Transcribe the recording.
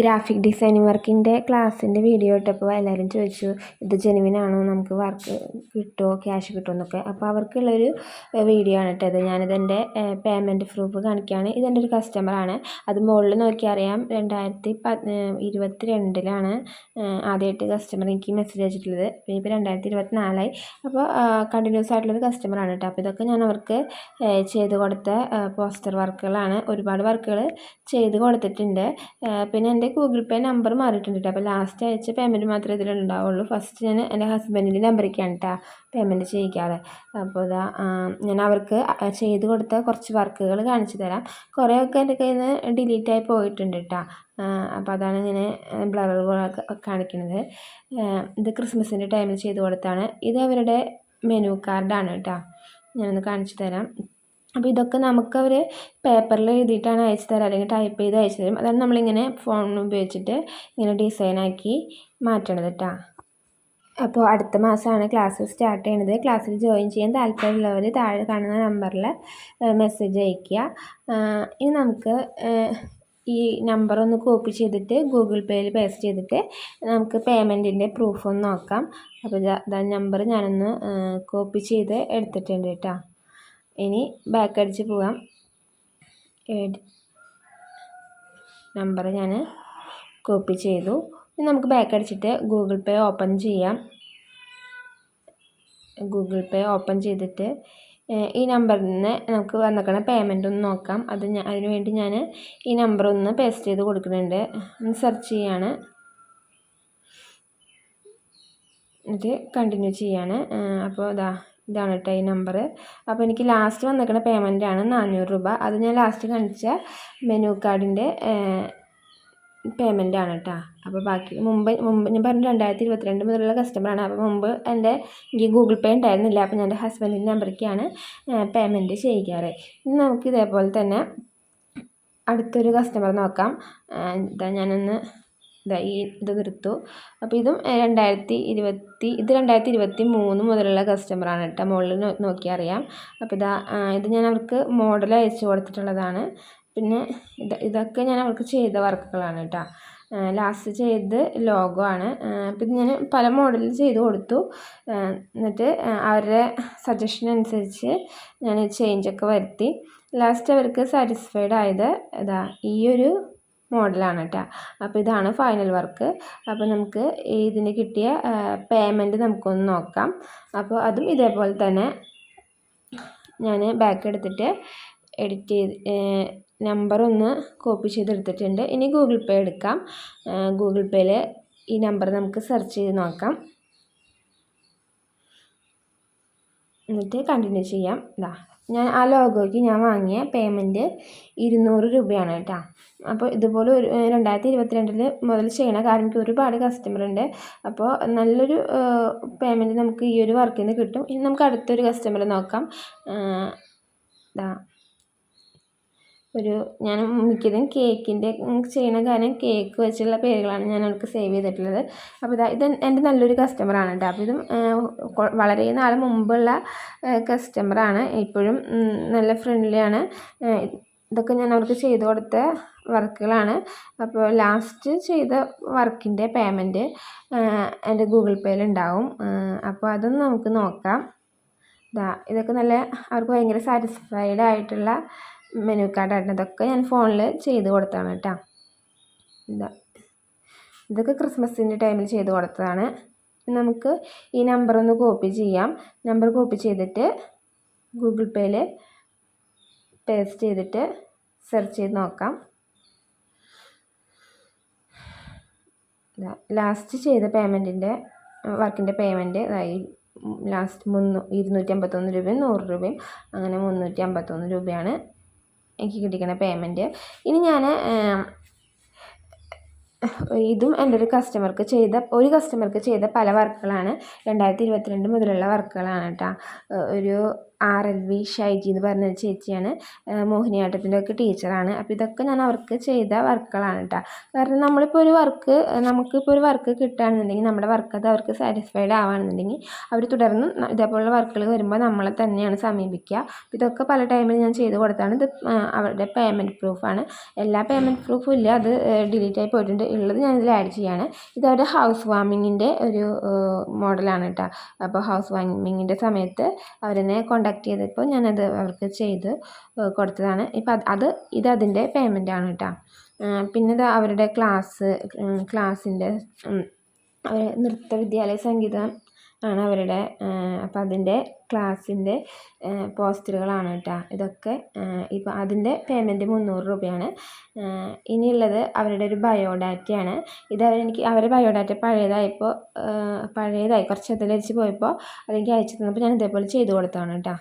Graphic designing വർക്കിന്റെ ക്ലാസ്സിന്റെ video ഇട്ടപ്പോൾ എല്ലാവരും ചോദിച്ചു ഇത് ജെനുവിനാണോ നമുക്ക് വർക്ക് കിട്ടുമോ ക്യാഷ് കിട്ടുമോ എന്നൊക്കെ. അപ്പോൾ അവർക്കുള്ളൊരു വീഡിയോ ആണ് കേട്ടത് ഞാനിതെന്റെ പേയ്മെന്റ് പ്രൂഫ് കാണിക്കുകയാണ്. ഇതെന്റെ ഒരു കസ്റ്റമറാണ് അത് മുകളിൽ നോക്കിയാൽ അറിയാം രണ്ടായിരത്തി ഇരുപത്തി രണ്ടിലാണ് ആദ്യമായിട്ട് കസ്റ്റമർ എനിക്ക് മെസ്സേജ് അയച്ചിട്ടുള്ളത്. പിന്നെ ഇപ്പോൾ രണ്ടായിരത്തി ഇരുപത്തി നാലായി അപ്പോൾ കണ്ടിന്യൂസ് ആയിട്ടുള്ളൊരു കസ്റ്റമറാണ് കേട്ടോ. അപ്പോൾ ഇതൊക്കെ ഞാൻ അവർക്ക് ചെയ്ത് കൊടുത്ത പോസ്റ്റർ വർക്കുകളാണ് ഒരുപാട് വർക്കുകൾ ചെയ്ത് കൊടുത്തിട്ടുണ്ട്. പിന്നെ എന്റെ ഗൂഗിൾ പേ നമ്പർ മാറിയിട്ടുണ്ട് അപ്പോൾ ലാസ്റ്റ് അയച്ച പേയ്മെന്റ് മാത്രമേ ഇതിലുണ്ടാവുള്ളൂ ഫസ്റ്റ് ഞാൻ എന്റെ ഹസ്ബൻഡിന്റെ നമ്പറിലേക്കാണ് കേട്ടോ പേയ്മെന്റ് ചെയ്യിക്കാതെ അപ്പോൾ ഇതാ ഞാൻ അവർക്ക് ചെയ്ത് കൊടുത്ത കുറച്ച് വർക്കുകൾ കാണിച്ചു തരാം. കുറേയൊക്കെ എന്റെ കയ്യിൽ നിന്ന് ഡിലീറ്റായി പോയിട്ടുണ്ട് കേട്ടോ അപ്പോൾ അതാണ് ഇങ്ങനെ ബ്ലർ കാണിക്കുന്നത്. ഇത് ക്രിസ്മസിന്റെ ടൈമിൽ ചെയ്ത് കൊടുത്താണ് ഇത് അവരുടെ മെനു കാർഡാണ് കേട്ടോ ഞാനൊന്ന് കാണിച്ചു തരാം. അപ്പോൾ ഇതൊക്കെ നമുക്ക് അവർ പേപ്പറിൽ എഴുതിയിട്ടാണ് അയച്ചു തരാം അല്ലെങ്കിൽ ടൈപ്പ് ചെയ്ത് അയച്ചു തരും. അതാണ് നമ്മളിങ്ങനെ ഫോൺ ഉപയോഗിച്ചിട്ട് ഇങ്ങനെ ഡിസൈനാക്കി മാറ്റണത് കേട്ടോ അപ്പോൾ അടുത്ത മാസമാണ് ക്ലാസ് സ്റ്റാർട്ട് ചെയ്യണത്. ക്ലാസ്സിൽ ജോയിൻ ചെയ്യാൻ താല്പര്യമുള്ളവർ താഴെ കാണുന്ന നമ്പറിൽ മെസ്സേജ് അയയ്ക്കുക. ഇനി നമുക്ക് ഈ നമ്പർ ഒന്ന് കോപ്പി ചെയ്തിട്ട് ഗൂഗിൾ പേയിൽ പേസ്റ്റ് ചെയ്തിട്ട് നമുക്ക് പേയ്മെന്റിന്റെ പ്രൂഫ് ഒന്ന് നോക്കാം. അപ്പോൾ ഇതാ നമ്പർ ഞാനൊന്ന് കോപ്പി ചെയ്ത് എടുത്തിട്ടുണ്ട് കേട്ടോ ഇനി ബാക്ക് അടിച്ച് പോകാം. നമ്പർ ഞാൻ കോപ്പി ചെയ്തു. ഇനി നമുക്ക് ബാക്ക് അടിച്ചിട്ട് ഗൂഗിൾ പേ ഓപ്പൺ ചെയ്യാം. ഗൂഗിൾ പേ ഓപ്പൺ ചെയ്തിട്ട് ഈ നമ്പറിൽ നിന്ന് നമുക്ക് വന്നിരിക്കുന്ന പേയ്മെന്റ് ഒന്ന് നോക്കാം. അത് ഞാൻ അതിന് വേണ്ടി ഞാൻ ഈ നമ്പർ ഒന്ന് പേസ്റ്റ് ചെയ്ത് കൊടുക്കുന്നുണ്ട്. ഒന്ന് സെർച്ച് ചെയ്യാണ്. എന്നിട്ട് കണ്ടിന്യൂ ചെയ്യാണ്. അപ്പോൾ ഇതാ ഇതാണ് കേട്ടോ ഈ നമ്പർ അപ്പോൾ എനിക്ക് ലാസ്റ്റ് വന്നിരിക്കുന്ന പേയ്മെന്റ് ആണ് നാനൂറ് രൂപ. അത് ഞാൻ ലാസ്റ്റ് കാണിച്ച മെനു കാർഡിന്റെ പേയ്മെന്റ് ആണ് കേട്ടോ. അപ്പോൾ ബാക്കി മുമ്പ് മുമ്പ് ഞാൻ പറഞ്ഞു രണ്ടായിരത്തി ഇരുപത്തിരണ്ട് മുതലുള്ള കസ്റ്റമറാണ് അപ്പോൾ മുമ്പ് എന്റെ എനിക്ക് ഗൂഗിൾ പേ ഉണ്ടായിരുന്നില്ല. അപ്പോൾ ഞാൻ എന്റെ ഹസ്ബൻഡിന്റെ നമ്പറിലേക്കാണ് പേയ്മെന്റ് ചെയ്യിക്കാറ് ഇനി നമുക്ക് ഇതേപോലെ തന്നെ അടുത്തൊരു കസ്റ്റമർ നോക്കാം. ഇതാ ഞാനൊന്ന് ഇതാ ഈ ഇത് നിർത്തു. അപ്പോൾ ഇതും രണ്ടായിരത്തി ഇരുപത്തി ഇത് രണ്ടായിരത്തി ഇരുപത്തി മൂന്ന് മുതലുള്ള കസ്റ്റമറാണ് കേട്ടോ. മുകളിൽ നോക്കിയാൽ അറിയാം അപ്പോൾ ഇതാ ഇത് ഞാൻ അവർക്ക് മോഡൽ അയച്ചു കൊടുത്തിട്ടുള്ളതാണ്. പിന്നെ ഇത് ഇതൊക്കെ ഞാൻ അവർക്ക് ചെയ്ത വർക്കുകളാണ് കേട്ടോ. ലാസ്റ്റ് ചെയ്ത് ലോഗോ ആണ്. പിന്നെ ഞാൻ പല മോഡലിൽ ചെയ്ത് കൊടുത്തു. എന്നിട്ട് അവരുടെ സജഷൻ അനുസരിച്ച് ഞാൻ ചേഞ്ചൊക്കെ വരുത്തി. ലാസ്റ്റ് അവർക്ക് സാറ്റിസ്ഫൈഡ് ആയത് ഇതാ ഈ ഒരു മോഡലാണ് കേട്ടോ അപ്പോൾ ഇതാണ് ഫൈനൽ വർക്ക് അപ്പോൾ നമുക്ക് ഇതിന് കിട്ടിയ പേയ്മെന്റ് നമുക്കൊന്ന് നോക്കാം. അപ്പോൾ അതും ഇതേപോലെ തന്നെ ഞാൻ ബാക്ക് എടുത്തിട്ട് എഡിറ്റ് ചെയ്ത് നമ്പർ ഒന്ന് കോപ്പി ചെയ്തെടുത്തിട്ടുണ്ട്. ഇനി ഗൂഗിൾ പേ എടുക്കാം. ഗൂഗിൾ പേയിൽ ഈ നമ്പർ നമുക്ക് സെർച്ച് ചെയ്ത് നോക്കാം. എന്നിട്ട് കണ്ടിന്യൂ ചെയ്യാം. ഇതാ ഞാൻ ആ ലോഗോയ്ക്ക് ഞാൻ വാങ്ങിയ പേയ്മെന്റ് ഇരുന്നൂറ് രൂപയാണ് കേട്ടോ. അപ്പോൾ ഇതുപോലെ ഒരു രണ്ടായിരത്തി ഇരുപത്തിരണ്ടിൽ മുതൽ ചെയ്യണ കാരണം എനിക്ക് ഒരുപാട് കസ്റ്റമർ ഉണ്ട്. അപ്പോൾ നല്ലൊരു പേയ്മെന്റ് നമുക്ക് ഈ ഒരു വർക്കിൽ നിന്ന് കിട്ടും. ഇനി നമുക്ക് അടുത്തൊരു കസ്റ്റമറെ നോക്കാം. ഇതാ ഒരു ഞാൻ മിക്കതും കേക്കിന്റെ ചെയ്യുന്ന കാര്യം കേക്ക് വെച്ചുള്ള പേരുകളാണ് ഞാൻ അവർക്ക് സേവ് ചെയ്തിട്ടുള്ളത്. അപ്പോൾ ഇതാ ഇത് എന്റെ നല്ലൊരു കസ്റ്റമറാണ് കേട്ടോ അപ്പോൾ ഇതും വളരെ നാൾ മുമ്പുള്ള കസ്റ്റമറാണ് ഇപ്പോഴും നല്ല ഫ്രണ്ട്ലിയാണ് ഇതൊക്കെ ഞാൻ അവർക്ക് ചെയ്ത് കൊടുത്ത വർക്കുകളാണ്. അപ്പോൾ ലാസ്റ്റ് ചെയ്ത വർക്കിന്റെ പേയ്മെന്റ് എന്റെ ഗൂഗിൾ പേയിൽ ഉണ്ടാവും. അപ്പോൾ അതൊന്ന് നമുക്ക് നോക്കാം. ഇതാ ഇതൊക്കെ നല്ല അവർക്ക് ഭയങ്കര സാറ്റിസ്ഫൈഡ് ആയിട്ടുള്ള മെനു കാർഡ് ഇതൊക്കെ ഞാൻ ഫോണിൽ ചെയ്ത് കൊടുത്തതാണ് കേട്ടോ. ഇതാ. ഇതൊക്കെ ക്രിസ്മസിന്റെ ടൈമിൽ ചെയ്ത് കൊടുത്തതാണ്. നമുക്ക് ഈ നമ്പർ ഒന്ന് കോപ്പി ചെയ്യാം. നമ്പർ കോപ്പി ചെയ്തിട്ട് ഗൂഗിൾ പേയിൽ പേസ്റ്റ് ചെയ്തിട്ട് സെർച്ച് ചെയ്ത് നോക്കാം. ലാസ്റ്റ് ചെയ്ത പേയ്മെന്റിന്റെ വർക്കിന്റെ പേയ്മെന്റ് ലാസ്റ്റ് മുന്നൂ ഇരുന്നൂറ്റി അമ്പത്തൊന്ന് രൂപയും നൂറ് രൂപയും അങ്ങനെ മുന്നൂറ്റി അമ്പത്തൊന്ന് രൂപയാണ് എനിക്ക് കിട്ടിക്കണ പേയ്മെന്റ് ഇനി ഞാൻ ഇതും എന്റെ ഒരു കസ്റ്റമർക്ക് ചെയ്ത ഒരു കസ്റ്റമർക്ക് ചെയ്ത പല വർക്കുകളാണ്. രണ്ടായിരത്തി ഇരുപത്തിരണ്ട് മുതലുള്ള വർക്കുകളാണ് കേട്ടോ ഒരു ആർ എൽ വി ഷൈജി എന്ന് പറഞ്ഞ ചേച്ചിയാണ്. മോഹിനിയാട്ടത്തിന്റെ ഒക്കെ ടീച്ചറാണ്. അപ്പോൾ ഇതൊക്കെ ഞാൻ അവർക്ക് ചെയ്ത വർക്കുകളാണ് കേട്ടോ കാരണം നമ്മളിപ്പോൾ ഒരു വർക്ക് നമുക്കിപ്പോൾ ഒരു വർക്ക് കിട്ടുകയാണെന്നുണ്ടെങ്കിൽ നമ്മുടെ വർക്ക് അത് അവർക്ക് സാറ്റിസ്ഫൈഡ് ആവുകയാണെന്നുണ്ടെങ്കിൽ അവർ തുടർന്നും ഇതേപോലുള്ള വർക്കുകൾ വരുമ്പോൾ നമ്മളെ തന്നെയാണ് സമീപിക്കുക. അപ്പോൾ ഇതൊക്കെ പല ടൈമിൽ ഞാൻ ചെയ്ത് കൊടുത്താണ്. ഇത് അവരുടെ പേയ്മെന്റ് പ്രൂഫാണ് എല്ലാ പേയ്മെന്റ് പ്രൂഫും ഇല്ല. അത് ഡിലീറ്റ് ആയി പോയിട്ടുണ്ട്. ഉള്ളത് ഞാൻ ഇതിൽ ആഡ് ചെയ്യാണ്. ഇത് അവരുടെ ഹൗസ് വാമിങ്ങിന്റെ ഒരു മോഡലാണ് കേട്ടോ അപ്പോൾ ഹൗസ് വാമിങ്ങിന്റെ സമയത്ത് അവരെന്നെ കോണ്ടാക്ട് ചെയ്തപ്പോൾ ഞാനത് അവർക്ക് ചെയ്ത് കൊടുത്തതാണ്. ഇപ്പം അത് ഇത് അതിന്റെ പേയ്മെന്റ് ആണ് കേട്ടോ പിന്നെ ഇത് അവരുടെ ക്ലാസ് ക്ലാസ്സിന്റെ അവർ നൃത്ത വിദ്യാലയ സംഗീതം ആണ് അവരുടെ അപ്പം അതിന്റെ ക്ലാസ്സിന്റെ പോസ്റ്ററുകളാണ് കേട്ടോ. ഇതൊക്കെ ഇപ്പം അതിന്റെ പേയ്മെന്റ് മുന്നൂറ് രൂപയാണ്. ഇനിയുള്ളത് അവരുടെ ഒരു ബയോഡാറ്റയാണ്. ഇത് അവരെനിക്ക് അവരുടെ ബയോഡാറ്റ പഴയതായപ്പോൾ പഴയതായി കുറച്ച് അതിലടിച്ച് പോയപ്പോൾ അതെനിക്ക് അയച്ചു തന്നപ്പോൾ ഞാൻ ഇതേപോലെ ചെയ്ത് കൊടുത്തതാണ് കേട്ടോ.